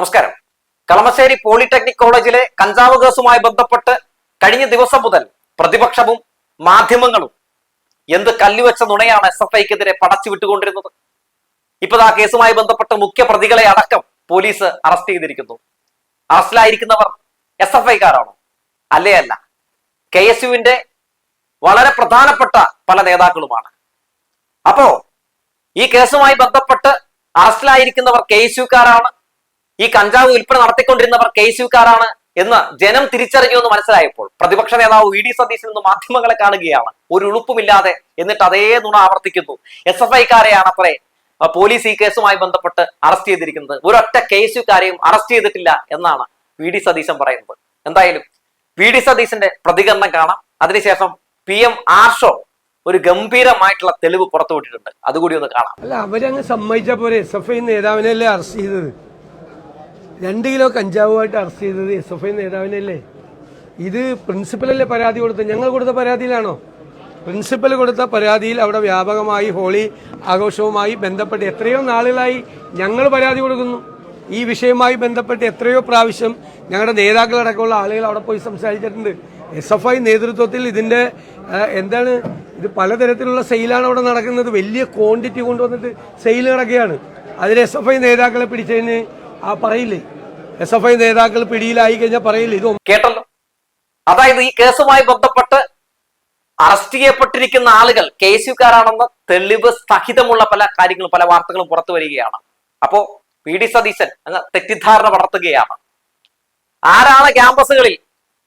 നമസ്കാരം. കളമശ്ശേരി പോളിടെക്നിക് കോളേജിലെ കഞ്ചാവ് കേസുമായി ബന്ധപ്പെട്ട് കഴിഞ്ഞ ദിവസം മുതൽ പ്രതിപക്ഷവും മാധ്യമങ്ങളും എന്ത് കല്ലുവെച്ച നുണയാണ് എസ് എഫ് ഐക്കെതിരെ പടച്ചു വിട്ടുകൊണ്ടിരുന്നത്. ഇപ്പൊ ആ കേസുമായി ബന്ധപ്പെട്ട് മുഖ്യ പ്രതികളെ അടക്കം പോലീസ് അറസ്റ്റ് ചെയ്തിരിക്കുന്നു. അറസ്റ്റിലായിരിക്കുന്നവർ എസ് എഫ് ഐക്കാരാണോ? അല്ലേ അല്ല. കെ എസ് യുവിന്റെ വളരെ പ്രധാനപ്പെട്ട പല നേതാക്കളുമാണ്. അപ്പോ ഈ കേസുമായി ബന്ധപ്പെട്ട് അറസ്റ്റിലായിരിക്കുന്നവർ കെ എസ് യുക്കാരാണ്. ഈ കഞ്ചാവ് വിൽപ്പന നടത്തിക്കൊണ്ടിരുന്നവർ കെ സിക്കാരാണ് എന്ന് ജനം തിരിച്ചറിഞ്ഞു എന്ന് മനസ്സിലായപ്പോൾ പ്രതിപക്ഷ നേതാവ് വി ഡി സതീശൻ നിന്ന് മാധ്യമങ്ങളെ കാണുകയാണ്. ഒരു ഉളുപ്പുമില്ലാതെ എന്നിട്ട് അതേ നുണ ആവർത്തിക്കുന്നു. എസ് എഫ് ഐക്കാരെയാണ് അത്രേ പോലീസ് ഈ കേസുമായി ബന്ധപ്പെട്ട് അറസ്റ്റ് ചെയ്തിരിക്കുന്നത്. ഒരൊറ്റ കെ സിക്കാരെയും അറസ്റ്റ് ചെയ്തിട്ടില്ല എന്നാണ് വി ഡി സതീശൻ പറയുന്നത്. എന്തായാലും വി ഡി സതീശന്റെ പ്രതികരണം കാണാം. അതിനുശേഷം പി എം ആർഷോ ഒരു ഗംഭീരമായിട്ടുള്ള തെളിവ് പുറത്തുവിട്ടിട്ടുണ്ട്. അതുകൂടി ഒന്ന് കാണാം. അല്ല അവരങ്ങ് സമ്മതിച്ച പോലെ എസ് എഫ് ഐ നേതാവിനല്ലേ അറസ്റ്റ് ചെയ്തത്? രണ്ട് കിലോ കഞ്ചാവുമായിട്ട് അറസ്റ്റ് ചെയ്തത് എസ് എഫ് ഐ നേതാവിനല്ലേ? ഇത് പ്രിൻസിപ്പലല്ലേ പരാതി കൊടുത്തത്? ഞങ്ങൾ കൊടുത്ത പരാതിയിലാണോ? പ്രിൻസിപ്പൽ കൊടുത്ത പരാതിയിൽ അവിടെ വ്യാപകമായി ഹോളി ആഘോഷവുമായി ബന്ധപ്പെട്ട് എത്രയോ നാളുകളായി ഞങ്ങൾ പരാതി കൊടുക്കുന്നു. ഈ വിഷയവുമായി ബന്ധപ്പെട്ട് എത്രയോ പ്രാവശ്യം ഞങ്ങളുടെ നേതാക്കളടക്കമുള്ള ആളുകൾ അവിടെ പോയി സംസാരിച്ചിട്ടുണ്ട്. എസ് എഫ് ഐ നേതൃത്വത്തിൽ ഇതിന്റെ എന്താണ് ഇത് പലതരത്തിലുള്ള സെയിലാണ് അവിടെ നടക്കുന്നത്. വലിയ ക്വാണ്ടിറ്റി കൊണ്ടുവന്നിട്ട് സെയിൽ നടക്കുകയാണ് അതിൽ എസ് എഫ് ഐ നേതാക്കളെ പിടിച്ചതിന് ആ പറയില്ലേ? എസ് എഫ് ഐ നേതാക്കൾ പിടിയിലായി കഴിഞ്ഞാൽ പറയില്ലേ? ഇതൊന്നും കേട്ടല്ലോ? അതായത് ഈ കേസുമായി ബന്ധപ്പെട്ട് അറസ്റ്റ് ചെയ്യപ്പെട്ടിരിക്കുന്ന ആളുകൾ കെ എസ് യുക്കാരാണെന്ന് തെളിവ് സഹിതമുള്ള പല കാര്യങ്ങളും പല വാർത്തകളും പുറത്തു വരികയാണ്. അപ്പോ പി ഡി സതീശൻ അങ്ങ് തെറ്റിദ്ധാരണ വളർത്തുകയാണ്. ആരാണ് ക്യാമ്പസുകളിൽ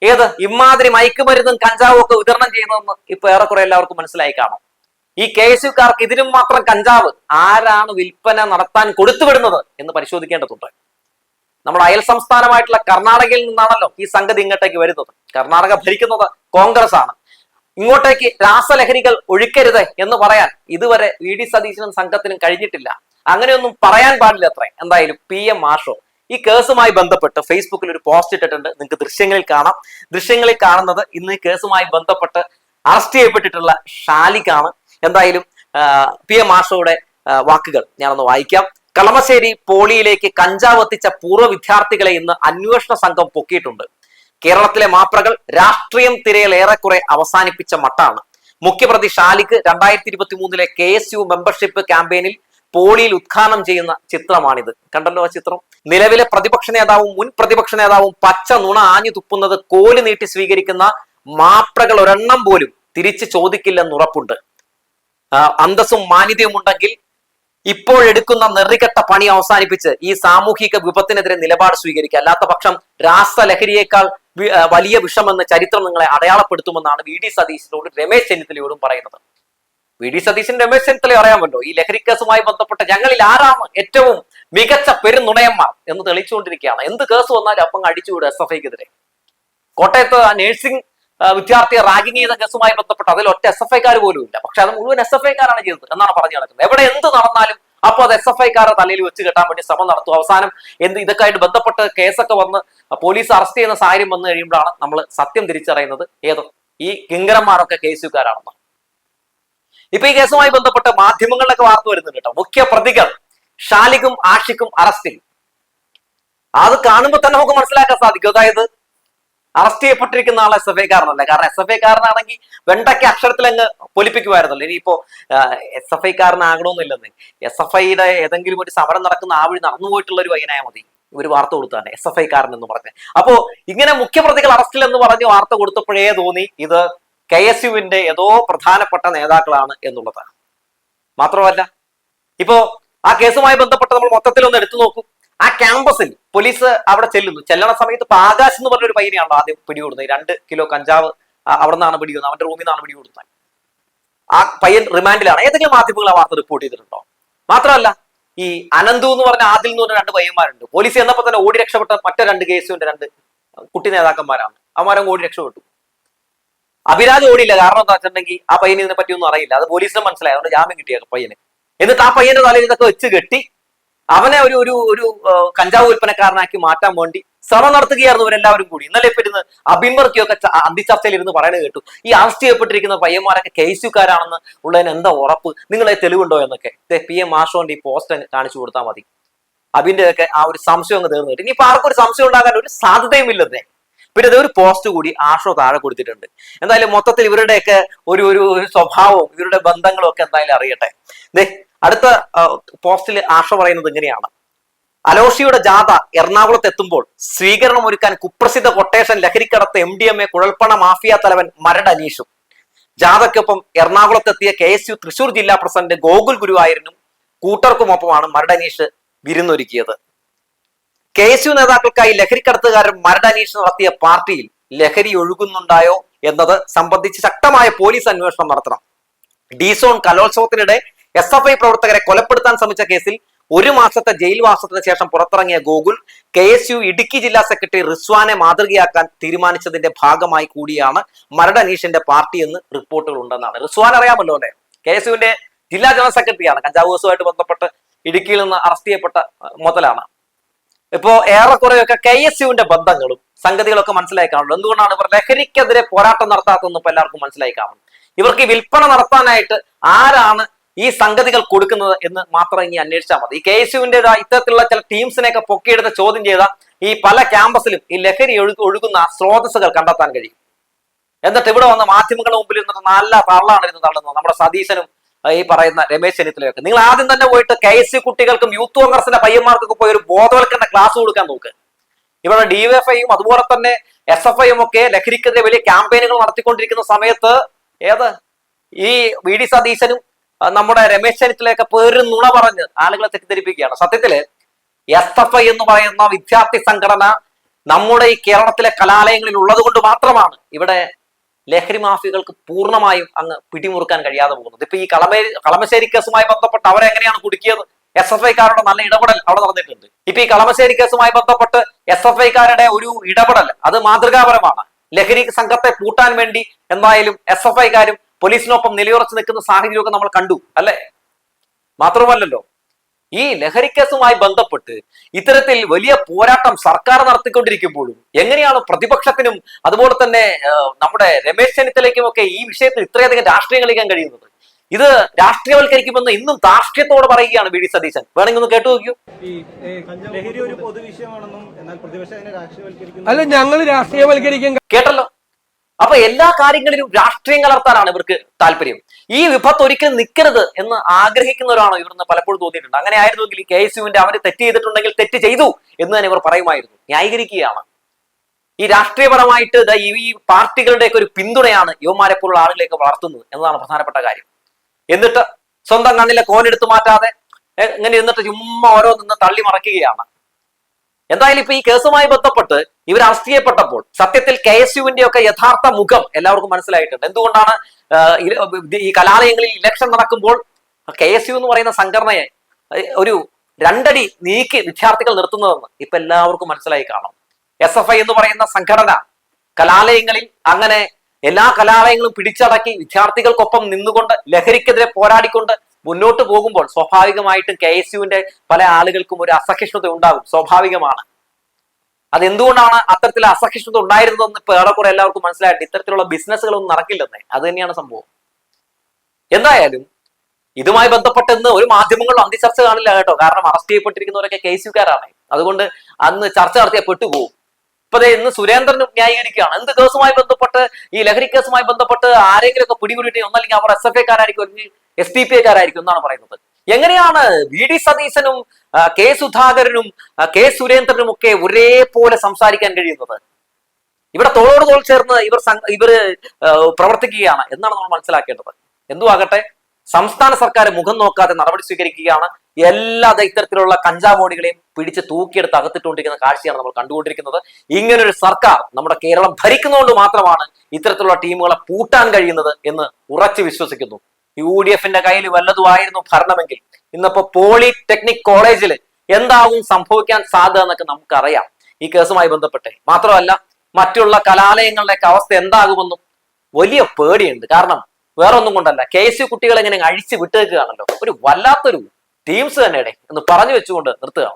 ഏത് ഇമാതിരി മയക്കുമരുന്നും കഞ്ചാവും ഒക്കെ വിതരണം ചെയ്യുന്നതെന്ന് ഇപ്പൊ ഏറെക്കുറെ എല്ലാവർക്കും മനസ്സിലായി കാണും. ഈ കെ എസ് യുക്കാർക്ക് ഇതിനും മാത്രം കഞ്ചാവ് ആരാണ് വിൽപ്പന നടത്താൻ കൊടുത്തുവിടുന്നത് എന്ന് പരിശോധിക്കേണ്ടതുണ്ട്. നമ്മുടെ അയൽ സംസ്ഥാനമായിട്ടുള്ള കർണാടകയിൽ നിന്നാണല്ലോ ഈ സംഗതി ഇങ്ങോട്ടേക്ക് വരുന്നത്. കർണാടക ഭരിക്കുന്നത് കോൺഗ്രസ് ആണ് ഇങ്ങോട്ടേക്ക് രാസലഹരികൾ ഒഴിക്കരുത് എന്ന് പറയാൻ ഇതുവരെ വി ഡി സതീശനും സംഘത്തിനും കഴിഞ്ഞിട്ടില്ല. അങ്ങനെയൊന്നും പറയാൻ പാടില്ല അത്ര. എന്തായാലും പി എം മാഷോ ഈ കേസുമായി ബന്ധപ്പെട്ട് ഫേസ്ബുക്കിൽ ഒരു പോസ്റ്റ് ഇട്ടിട്ടുണ്ട്. നിങ്ങൾക്ക് ദൃശ്യങ്ങളിൽ കാണാം. ദൃശ്യങ്ങളിൽ കാണുന്നത് ഇന്ന് ഈ കേസുമായി ബന്ധപ്പെട്ട് അറസ്റ്റ് ചെയ്യപ്പെട്ടിട്ടുള്ള ഷാലിക്കാണ് എന്തായാലും പി എം മാഷോയുടെ വാക്കുകൾ ഞാനൊന്ന് വായിക്കാം. കളമശ്ശേരി പോളിയിലേക്ക് കഞ്ചാവ് എത്തിച്ച പൂർവ വിദ്യാർത്ഥികളെ ഇന്ന് അന്വേഷണ സംഘം പൊക്കിയിട്ടുണ്ട്. കേരളത്തിലെ മാപ്രകൾ രാഷ്ട്രീയം തിരയിൽ ഏറെക്കുറെ അവസാനിപ്പിച്ച മട്ടാണ്. മുഖ്യപ്രതി ഷാലിക്ക് രണ്ടായിരത്തി ഇരുപത്തി മൂന്നിലെ കെ എസ് യു മെമ്പർഷിപ്പ് ക്യാമ്പയിനിൽ പോളിയിൽ ഉദ്ഘാടനം ചെയ്യുന്ന ചിത്രമാണിത്. കണ്ടല്ലോ ആ ചിത്രം? നിലവിലെ പ്രതിപക്ഷ നേതാവും മുൻ പ്രതിപക്ഷ നേതാവും പച്ച നുണ ആഞ്ഞു തുപ്പുന്നത് കോലി നീട്ടി സ്വീകരിക്കുന്ന മാപ്രകൾ ഒരെണ്ണം പോലും തിരിച്ചു ചോദിക്കില്ലെന്ന് ഉറപ്പുണ്ട്. ആ, അന്തസ്സും മാന്യതയും ഉണ്ടെങ്കിൽ ഇപ്പോഴെടുക്കുന്ന നെറികെട്ട പണി അവസാനിപ്പിച്ച് ഈ സാമൂഹിക വിപത്തിനെതിരെ നിലപാട് സ്വീകരിക്കുക. അല്ലാത്ത പക്ഷം രാസലഹരിയേക്കാൾ വലിയ വിഷമെന്ന് ചരിത്രം നിങ്ങളെ അടയാളപ്പെടുത്തുമെന്നാണ് വി ഡി സതീശിനോട് രമേശ് ചെന്നിത്തലയോടും പറയുന്നത്. വി ഡി സതീശൻ രമേശ് ചെന്നിത്തല അറിയാമല്ലോ? ഈ ലഹരി കേസുമായി ബന്ധപ്പെട്ട ഞങ്ങളിൽ ആരാണ് ഏറ്റവും മികച്ച പെരുന്നുണയന്മാർ എന്ന് തെളിച്ചുകൊണ്ടിരിക്കുകയാണ് എന്ത് കേസ് വന്നാലും അപ്പം അടിച്ചുവിടും എസ് എഫ് ഐക്കെതിരെ കോട്ടയത്ത് നഴ്സിംഗ് വിദ്യാർത്ഥിയെ റാഗിങ് ചെയ്ത കേസുമായി ബന്ധപ്പെട്ട് അതിൽ ഒറ്റ എസ് എഫ് ഐക്കാർ പോലും ഇല്ല. പക്ഷെ അത് മുഴുവൻ എസ് എഫ് ഐക്കാരാണ് ചെയ്തത്. എന്നാണ് പറഞ്ഞു നടക്കുന്നത്. എവിടെ എന്ത് നടന്നാലും അപ്പോൾ അത് എസ് എഫ് ഐക്കാരെ തലയിൽ വെച്ച് കെട്ടാൻ വേണ്ടി ശ്രമം നടത്തും. അവസാനം എന്ത് ഇതൊക്കെ ആയിട്ട് ബന്ധപ്പെട്ട് കേസൊക്കെ വന്ന് പോലീസ് അറസ്റ്റ് ചെയ്യുന്ന സാഹചര്യം വന്നു കഴിയുമ്പോഴാണ് നമ്മൾ സത്യം തിരിച്ചറിയുന്നത് ഏതോ ഈ കിങ്കരന്മാരൊക്കെ കേസുകാരാണെന്ന്. ഇപ്പൊ ഈ കേസുമായി ബന്ധപ്പെട്ട് മാധ്യമങ്ങളിലൊക്കെ വാർത്ത വരുന്നുണ്ട് കേട്ടോ. മുഖ്യ പ്രതികൾ ഷാലിക്കും ആഷിക്കും അറസ്റ്റിൽ. അത് കാണുമ്പോൾ തന്നെ നമുക്ക് മനസ്സിലാക്കാൻ സാധിക്കും. അതായത് അറസ്റ്റ് ചെയ്യപ്പെട്ടിരിക്കുന്ന ആൾ എസ് എഫ് ഐക്കാരനല്ല? കാരണം എസ് എഫ് ഐക്കാരനാണെങ്കിൽ വെണ്ടയ്ക്ക് അക്ഷരത്തിൽ അങ്ങ് പൊലിപ്പിക്കുമായിരുന്നല്ലോ. ഇനിയിപ്പോ എസ് എഫ് ഐക്കാരനാകണമെന്നില്ലെന്ന് എസ് എഫ് ഐയുടെ ഏതെങ്കിലും ഒരു സമരം നടക്കുന്ന ആ വഴി നടന്നു പോയിട്ടുള്ള ഒരു വൈനായ മതി. ഒരു വാർത്ത കൊടുത്താണ് എസ് എഫ് ഐക്കാരൻ എന്ന് പറഞ്ഞ്. അപ്പോ ഇങ്ങനെ മുഖ്യപ്രതികൾ അറസ്റ്റിൽ എന്ന് പറഞ്ഞ് വാർത്ത കൊടുത്തപ്പോഴേ തോന്നി ഇത് കെ എസ് യുവിന്റെ ഏതോ പ്രധാനപ്പെട്ട നേതാക്കളാണ് എന്നുള്ളതാണ്. മാത്രമല്ല ഇപ്പോ ആ കേസുമായി ബന്ധപ്പെട്ട് നമ്മൾ മൊത്തത്തിൽ ഒന്ന് എടുത്തു നോക്കൂ. ആ ക്യാമ്പസിൽ പോലീസ് അവിടെ ചെല്ലുന്നു. ചെല്ലണ സമയത്ത് ഇപ്പൊ ആകാശ് എന്ന് പറഞ്ഞൊരു പയ്യനെയാണോ ആദ്യം പിടികൂടുന്നത് രണ്ട് കിലോ കഞ്ചാവ് അവിടെ നിന്നാണ് പിടികൂടുന്നത് അവന്റെ റൂമിൽ നിന്നാണ് പിടികൂടുന്നത് ആ പയ്യൻ റിമാൻഡിലാണ്. ഏതെങ്കിലും മാധ്യമങ്ങൾ ആ വാർത്ത റിപ്പോർട്ട് ചെയ്തിട്ടുണ്ടോ? മാത്രമല്ല ഈ അനന്തു എന്ന് പറഞ്ഞ ആദിൽ എന്ന് പറഞ്ഞ രണ്ട് പയ്യന്മാരുണ്ട്. പോലീസ് എന്നപ്പോ തന്നെ ഓടി രക്ഷപ്പെട്ട മറ്റേ രണ്ട് കേസുവിന്റെ രണ്ട് കുട്ടി നേതാക്കന്മാരാണ്. അവന്മാരും ഓടി രക്ഷപ്പെട്ടു. അഭിരാജ് ഓടിയില്ല. കാരണം എന്താ വെച്ചിട്ടുണ്ടെങ്കിൽ ആ പയ്യനെ ഇതിനെ പറ്റിയൊന്നും അറിയില്ല. അത് പോലീസിന് മനസ്സിലായി. അതുകൊണ്ട് ജാമ്യം കിട്ടിയ പയ്യന്. എന്നിട്ട് ആ പയ്യന്റെ തലയിൽ ഇതൊക്കെ വെച്ച് കെട്ടി അവനെ ഒരു ഒരു ഒരു കഞ്ചാവ് വിൽപ്പനക്കാരനാക്കി മാറ്റാൻ വേണ്ടി ശ്രമം നടത്തുകയായിരുന്നു ഇവരെല്ലാവരും കൂടി. ഇന്നലെ വർക്കിയൊക്കെ ച- അന്തിച്ചർച്ചയിൽ ഇരുന്ന് പറയുന്നത് കേട്ടു. ഈ അറസ്റ്റ് ചെയ്യപ്പെട്ടിരിക്കുന്ന പയ്യന്മാരൊക്കെ കേസുകാരാണെന്ന് ഉള്ളതിന് എന്താ ഉറപ്പ്? നിങ്ങളെ തെളിവുണ്ടോ എന്നൊക്കെ. പി. എം. ആഷോന്റെ ഈ പോസ്റ്റ് കാണിച്ചു കൊടുത്താൽ മതി. അബിന്റെ ഒക്കെ ആ ഒരു സംശയം അങ്ങ് തീർന്നു കിട്ടി. ഇനിയിപ്പോ ആർക്കും ഒരു സംശയം ഉണ്ടാകാൻ ഒരു സാധ്യതയും ഇല്ലെന്നേ. പിന്നെ അതൊരു ഒരു പോസ്റ്റ് കൂടി ആഷോ താഴെ കൊടുത്തിട്ടുണ്ട്. എന്തായാലും മൊത്തത്തിൽ ഇവരുടെയൊക്കെ ഒരു ഒരു സ്വഭാവവും ഇവരുടെ ബന്ധങ്ങളും ഒക്കെ എന്തായാലും അറിയട്ടെ. ദേ അടുത്ത പോസ്റ്റിൽ ആഷ പറയുന്നത് ഇങ്ങനെയാണ്. അലോഷിയുടെ ജാഥ എറണാകുളത്ത് എത്തുമ്പോൾ സ്വീകരണം ഒരുക്കാൻ കുപ്രസിദ്ധ കൊട്ടേഷൻ ലഹരിക്കടത്ത് എം ഡി എം എ കുഴൽപ്പണ മാഫിയ തലവൻ മരട് അനീഷും. ജാഥയ്ക്കൊപ്പം എറണാകുളത്തെത്തിയ കെ എസ് യു തൃശൂർ ജില്ലാ പ്രസിഡന്റ് ഗോകുൽ ഗുരുവായൂരിനും കൂട്ടർക്കുമൊപ്പമാണ് മരട് അനീഷ് വിരുന്നൊരുക്കിയത്. കെ എസ് യു നേതാക്കൾക്കായി ലഹരിക്കടത്തുകാരൻ മരട് അനീഷ് നടത്തിയ പാർട്ടിയിൽ ലഹരി ഒഴുകുന്നുണ്ടായോ എന്നത് സംബന്ധിച്ച് ശക്തമായ പോലീസ് അന്വേഷണം നടത്തണം. ഡിസോൺ കലോത്സവത്തിനിടെ എസ് എഫ് ഐ പ്രവർത്തകരെ കൊലപ്പെടുത്താൻ ശ്രമിച്ച കേസിൽ ഒരു മാസത്തെ ജയിൽവാസത്തിന് ശേഷം പുറത്തിറങ്ങിയ Gokul K S U Idukki ജില്ലാ സെക്രട്ടറി റിസ്വാനെ മാതൃകയാക്കാൻ തീരുമാനിച്ചതിന്റെ ഭാഗമായി കൂടിയാണ് മരട് അനീഷിന്റെ പാർട്ടി എന്ന് റിപ്പോർട്ടുകൾ ഉണ്ടെന്നാണ്. റിസ്വാൻ അറിയാമല്ലോ അല്ലെ? കെ എസ് യുവിന്റെ ജില്ലാ ജനറൽ സെക്രട്ടറിയാണ്. കഞ്ചാവ് കേസുമായിട്ട് ബന്ധപ്പെട്ട് ഇടുക്കിയിൽ നിന്ന് അറസ്റ്റ് ചെയ്യപ്പെട്ട മുതലാണ്. ഇപ്പോ ഏറെക്കുറെയൊക്കെ കെ എസ് യുവിന്റെ ബന്ധങ്ങളും സംഗതികളൊക്കെ മനസ്സിലായി കാണുള്ളൂ എന്തുകൊണ്ടാണ് ഇവർ ലഹരിക്കെതിരെ പോരാട്ടം നടത്താത്തതെന്ന് ഇപ്പൊ എല്ലാവർക്കും മനസ്സിലായി കാണും. ഇവർക്ക് വിൽപ്പന നടത്താനായിട്ട് ആരാണ് ഈ സംഗതികൾ കൊടുക്കുന്നത് എന്ന് മാത്രം ഇനി അന്വേഷിച്ചാൽ മതി. ഈ കെ എസ് യുവിന്റെ ഇത്തരത്തിലുള്ള ചില ടീംസിനെയൊക്കെ പൊക്കിയെടുത്ത് ചോദ്യം ചെയ്ത ഈ പല ക്യാമ്പസിലും ഈ ലഹരി ഒഴുകു ഒഴുകുന്ന സ്രോതസ്സുകൾ കണ്ടെത്താൻ കഴിയും. എന്നിട്ട് ഇവിടെ വന്ന മാധ്യമങ്ങളുടെ മുമ്പിൽ നിന്നിട്ട് നല്ല തള്ളാണ് ഇരുന്ന് തള്ളുന്നത്. നമ്മുടെ സതീശനും ഈ പറയുന്ന രമേശ് ചെന്നിത്തലയൊക്കെ. നിങ്ങൾ ആദ്യം തന്നെ പോയിട്ട് കെ എസ് യു കുട്ടികൾക്കും യൂത്ത് കോൺഗ്രസിന്റെ പയ്യന്മാർക്കൊക്കെ പോയി ഒരു ബോധവൽക്കരണ ക്ലാസ് കൊടുക്കാൻ നോക്ക്. ഇവിടെ ഡിവൈഎഫ്ഐയും അതുപോലെ തന്നെ എസ് എഫ് ഐയും ഒക്കെ ലഹരിക്കെതിരെ വലിയ ക്യാമ്പയിനുകൾ നടത്തിക്കൊണ്ടിരിക്കുന്ന സമയത്ത് ഏത്? ഈ വി ഡി സതീശനും നമ്മുടെ രമേശ് ചെന്നിത്തലയൊക്കെ പേര് നുണ പറഞ്ഞ് ആളുകളെ തെറ്റിദ്ധരിപ്പിക്കുകയാണ്. സത്യത്തിൽ എസ് എഫ് ഐ എന്ന് പറയുന്ന വിദ്യാർത്ഥി സംഘടന നമ്മുടെ ഈ കേരളത്തിലെ കലാലയങ്ങളിൽ ഉള്ളത് കൊണ്ട് മാത്രമാണ് ഇവിടെ ലഹരി മാഫികൾക്ക് പൂർണമായും അങ്ങ് പിടിമുറുക്കാൻ കഴിയാതെ പോകുന്നത്. ഇപ്പൊ ഈ കളമേ കളമശ്ശേരി കേസുമായി ബന്ധപ്പെട്ട് അവരെ എങ്ങനെയാണ് കുടുക്കിയത്? എസ് എഫ് ഐക്കാരുടെ നല്ല ഇടപെടൽ അവിടെ നടന്നിട്ടുണ്ട്. ഇപ്പൊ ഈ കളമശ്ശേരി കേസുമായി ബന്ധപ്പെട്ട് എസ് എഫ് ഐക്കാരുടെ ഒരു ഇടപെടൽ അത് മാതൃകാപരമാണ്. ലഹരി സംഘത്തെ പൂട്ടാൻ വേണ്ടി എന്തായാലും എസ് എഫ് ഐക്കാരും പോലീസിനൊപ്പം നിലയുറച്ച് നിൽക്കുന്ന സാഹചര്യമൊക്കെ നമ്മൾ കണ്ടു അല്ലേ? മാത്രമല്ലല്ലോ ഈ ലഹരിക്കേസുമായി ബന്ധപ്പെട്ട് ഇത്തരത്തിൽ വലിയ പോരാട്ടം സർക്കാർ നടത്തിക്കൊണ്ടിരിക്കുമ്പോഴും എങ്ങനെയാണ് പ്രതിപക്ഷത്തിനും അതുപോലെ തന്നെ നമ്മുടെ രമേശ് ചെന്നിത്തലയ്ക്കും ഒക്കെ ഈ വിഷയത്തിൽ ഇത്രയധികം രാഷ്ട്രീയം കളിക്കാൻ കഴിയുന്നത്? ഇത് രാഷ്ട്രീയവൽക്കരിക്കുമെന്ന് ഇന്നും ധാർഷ്ട്യത്തോടെ പറയുകയാണ് വി ഡി സതീശൻ. വേണമെങ്കിൽ ഒന്ന് കേട്ടു നോക്കൂ ഈ ഏ, ലഹരി ഒരു പൊതുവിഷയമാണെന്നും എന്നാൽ പ്രതിപക്ഷം അതിനെ രാഷ്ട്രീയവൽക്കരിക്കുന്നു. അല്ല ഞങ്ങൾ രാഷ്ട്രീയവൽക്കരിക്കും കേട്ടല്ലോ? അപ്പൊ എല്ലാ കാര്യങ്ങളിലും രാഷ്ട്രീയം കലർത്താനാണ് ഇവർക്ക് താല്പര്യം. ഈ വിഭത്ത് ഒരിക്കലും നിൽക്കരുത് എന്ന് ആഗ്രഹിക്കുന്നവരാണോ ഇവരെന്ന് പലപ്പോഴും തോന്നിയിട്ടുണ്ട്. അങ്ങനെ ആയിരുന്നുവെങ്കിൽ കെ എസ് യുവിന്റെ അവർ തെറ്റ് ചെയ്തിട്ടുണ്ടെങ്കിൽ തെറ്റ് ചെയ്തു എന്ന് തന്നെ ഇവർ പറയുമായിരുന്നു. ന്യായീകരിക്കുകയാണ്. ഈ രാഷ്ട്രീയപരമായിട്ട് ഈ പാർട്ടികളുടെ പാർട്ടികളുടെയൊക്കെ ഒരു പിന്തുണയാണ് യുവമാരെ പോലുള്ള ആളുകളെയൊക്കെ വളർത്തുന്നത് എന്നതാണ് പ്രധാനപ്പെട്ട കാര്യം. എന്നിട്ട് സ്വന്തം കണ്ണിലെ കോലെടുത്ത് മാറ്റാതെ ഇങ്ങനെ ഇരുന്നിട്ട് ചുമ്മാ നിന്ന് തള്ളി മറയ്ക്കുകയാണ്. എന്തായാലും ഇപ്പൊ ഈ കേസുമായി ബന്ധപ്പെട്ട് ഇവർ അറസ്റ്റ് ചെയ്യപ്പെട്ടപ്പോൾ സത്യത്തിൽ കെ എസ് യുവിന്റെ ഒക്കെ യഥാർത്ഥ മുഖം എല്ലാവർക്കും മനസ്സിലായിട്ടുണ്ട്. എന്തുകൊണ്ടാണ് ഈ- കലാലയങ്ങളിൽ ഇലക്ഷൻ നടക്കുമ്പോൾ കെ എസ് യു എന്ന് പറയുന്ന സംഘടനയെ ഒരു രണ്ടടി നീക്കി വിദ്യാർത്ഥികൾ നിർത്തുന്നതെന്ന് ഇപ്പൊ എല്ലാവർക്കും മനസ്സിലായി കാണാം. എസ് എഫ് ഐ എന്ന് പറയുന്ന സംഘടന കലാലയങ്ങളിൽ അങ്ങനെ എല്ലാ കലാലയങ്ങളും പിടിച്ചടക്കി വിദ്യാർത്ഥികൾക്കൊപ്പം നിന്നുകൊണ്ട് ലഹരിക്കെതിരെ പോരാടിക്കൊണ്ട് മുന്നോട്ട് പോകുമ്പോൾ സ്വാഭാവികമായിട്ടും കെ എസ് യുവിന്റെ പല ആളുകൾക്കും ഒരു അസഹിഷ്ണുത ഉണ്ടാകും. സ്വാഭാവികമാണ്. അതെന്തുകൊണ്ടാണ് അത്തരത്തിൽ അസഹിഷ്ണുത ഉണ്ടായിരുന്നതെന്ന് ഇപ്പൊ ഏറെക്കുറെ എല്ലാവർക്കും മനസ്സിലായിട്ട് ഇത്തരത്തിലുള്ള ബിസിനസ്സുകളൊന്നും നടക്കില്ലെന്നേ. അത് തന്നെയാണ് സംഭവം. എന്തായാലും ഇതുമായി ബന്ധപ്പെട്ട് ഇന്ന് ഒരു മാധ്യമങ്ങളിലും അന്തിചർച്ച കാണില്ല കേട്ടോ. കാരണം അറസ്റ്റ് ചെയ്യപ്പെട്ടിരിക്കുന്നവരൊക്കെ കെ എസ് യുക്കാരാണ്. അതുകൊണ്ട് അന്ന് ചർച്ച നടത്തിയാൽ പെട്ടുപോകും. ഇപ്പൊ ഇന്ന് സുരേന്ദ്രൻ ന്യായീകരിക്കുകയാണ്. എന്ത് കേസുമായി ബന്ധപ്പെട്ട് ഈ ലഹരി കേസുമായി ബന്ധപ്പെട്ട് ആരെങ്കിലും ഒക്കെ പിടികൂടിയിട്ട് ഒന്നല്ലെങ്കിൽ അവർ എസ് എഫ് ഐക്കാരായിരിക്കും അല്ലെങ്കിൽ എസ് ഡി പി ഐക്കാരായിരിക്കും എന്നാണ് പറയുന്നത്. എങ്ങനെയാണ് വി ഡി സതീശനും കെ സുധാകരനും കെ സുരേന്ദ്രനും ഒക്കെ ഒരേപോലെ സംസാരിക്കാൻ കഴിയുന്നത്? ഇവിടെ തോളോട് തോൾ ചേർന്ന് ഇവർ ഇവർ പ്രവർത്തിക്കുകയാണ് എന്നാണ് നമ്മൾ മനസ്സിലാക്കേണ്ടത്. എന്തു ആകട്ടെ സംസ്ഥാന സർക്കാർ മുഖം നോക്കാതെ നടപടി സ്വീകരിക്കുകയാണ്. എല്ലാ ഇത്തരത്തിലുള്ള കഞ്ചാമോണികളെയും പിടിച്ച് തൂക്കിയെടുത്ത് അകത്തിട്ടുകൊണ്ടിരിക്കുന്ന കാഴ്ചയാണ് നമ്മൾ കണ്ടുകൊണ്ടിരിക്കുന്നത്. ഇങ്ങനൊരു സർക്കാർ നമ്മുടെ കേരളം ഭരിക്കുന്നതുകൊണ്ട് മാത്രമാണ് ഇത്തരത്തിലുള്ള ടീമുകളെ പൂട്ടാൻ കഴിയുന്നത് എന്ന് ഉറച്ചു വിശ്വസിക്കുന്നു. യു ഡി എഫിന്റെ കയ്യിൽ വല്ലതുമായിരുന്നു ഭരണമെങ്കിൽ ഇന്നിപ്പോ പോളിടെക്നിക് കോളേജിൽ എന്താവും സംഭവിക്കാൻ സാധ്യത എന്നൊക്കെ നമുക്കറിയാം. ഈ കേസുമായി ബന്ധപ്പെട്ട് മാത്രമല്ല മറ്റുള്ള കലാലയങ്ങളുടെയൊക്കെ അവസ്ഥ എന്താകുമെന്നും വലിയ പേടിയുണ്ട്. കാരണം വേറെ ഒന്നും കൊണ്ടല്ല. കെ എസ് യു കുട്ടികളെ ഇങ്ങനെ അഴിച്ചു വിട്ടേക്കുകയാണല്ലോ. ഒരു വല്ലാത്തൊരു ടീംസ് തന്നെയുടെ. എന്ന് പറഞ്ഞു വെച്ചുകൊണ്ട് നിർത്തുകയാണ്.